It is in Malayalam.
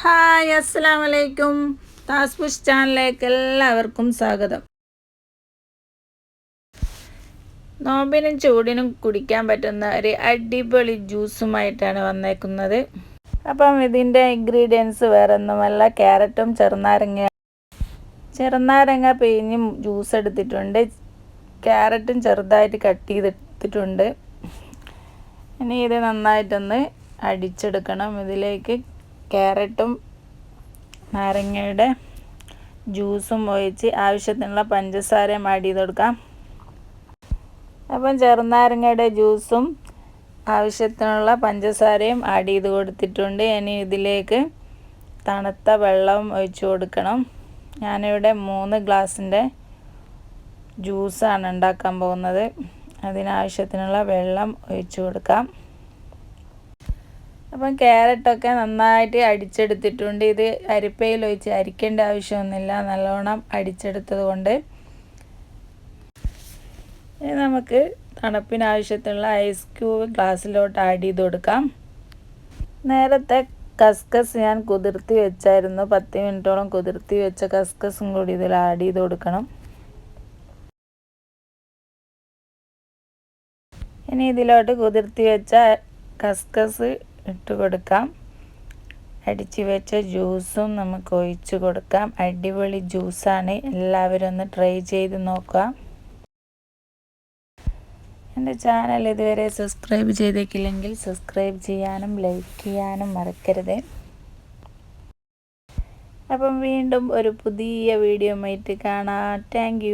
ഹായ് അസ്സാം വലൈക്കും താസ്പുഷ് ചാനലിലേക്ക് എല്ലാവർക്കും സ്വാഗതം. നോമ്പിനും ചൂടിനും കുടിക്കാൻ പറ്റുന്ന ഒരു അടിപൊളി ജ്യൂസുമായിട്ടാണ് വന്നേക്കുന്നത്. അപ്പം ഇതിന്റെ ഇൻഗ്രീഡിയൻസ് വേറെ ഒന്നുമല്ല ക്യാരറ്റും ചെറുനാരങ്ങ ചെറുനാരങ്ങ പിഴിഞ്ഞ് ജ്യൂസ് എടുത്തിട്ടുണ്ട്. ക്യാരറ്റും ചെറുതായിട്ട് കട്ട് ചെയ്തെടുത്തിട്ടുണ്ട്. ഇനി ഇത് നന്നായിട്ടൊന്ന് അടിച്ചെടുക്കണം. ഇതിലേക്ക് ക്യാരറ്റും നാരങ്ങയുടെ ജ്യൂസും ഒഴിച്ച് ആവശ്യത്തിനുള്ള പഞ്ചസാരയും ആഡ് ചെയ്ത് കൊടുക്കാം. അപ്പം ചെറുനാരങ്ങയുടെ ജ്യൂസും ആവശ്യത്തിനുള്ള പഞ്ചസാരയും ആഡ് ചെയ്ത് കൊടുത്തിട്ടുണ്ട്. ഇനി ഇതിലേക്ക് തണുത്ത വെള്ളവും ഒഴിച്ചു കൊടുക്കണം. ഞാനിവിടെ മൂന്ന് ഗ്ലാസിന്റെ ജ്യൂസാണ് ഉണ്ടാക്കാൻ പോകുന്നത്. അതിനാവശ്യത്തിനുള്ള വെള്ളം ഒഴിച്ചു കൊടുക്കാം. അപ്പം ക്യാരറ്റൊക്കെ നന്നായിട്ട് അടിച്ചെടുത്തിട്ടുണ്ട്. ഇത് അരിപ്പയിൽ ഒഴിച്ച് അരിക്കേണ്ട ആവശ്യമൊന്നുമില്ല. നല്ലോണം അടിച്ചെടുത്തത് കൊണ്ട് ഇനി നമുക്ക് തണുപ്പിനാവശ്യത്തിനുള്ള ഐസ് ക്യൂബ് ഗ്ലാസ്സിലോട്ട് ആഡ് ചെയ്ത് കൊടുക്കാം. നേരത്തെ കസ്കസ് ഞാൻ കുതിർത്തി വെച്ചായിരുന്നു. പത്ത് മിനിറ്റോളം കുതിർത്തി വെച്ച കസ്കസും കൂടി ഇതിൽ ആഡ് ചെയ്ത് കൊടുക്കണം. ഇനി ഇതിലോട്ട് കുതിർത്തി വെച്ച കസ്കസ് ഇട്ട് കൊടുക്കാം. അടിച്ചു വെച്ച ജ്യൂസും നമുക്ക് ഒഴിച്ച് കൊടുക്കാം. അടിപൊളി ജ്യൂസാണ് എല്ലാവരും ഒന്ന് ട്രൈ ചെയ്ത് നോക്കുക. എന്റെ ചാനൽ ഇതുവരെ സബ്സ്ക്രൈബ് ചെയ്തേക്കില്ലെങ്കിൽ സബ്സ്ക്രൈബ് ചെയ്യാനും ലൈക്ക് ചെയ്യാനും മറക്കരുത്. അപ്പം വീണ്ടും ഒരു പുതിയ വീഡിയോ ആയിട്ട് കാണാം. താങ്ക്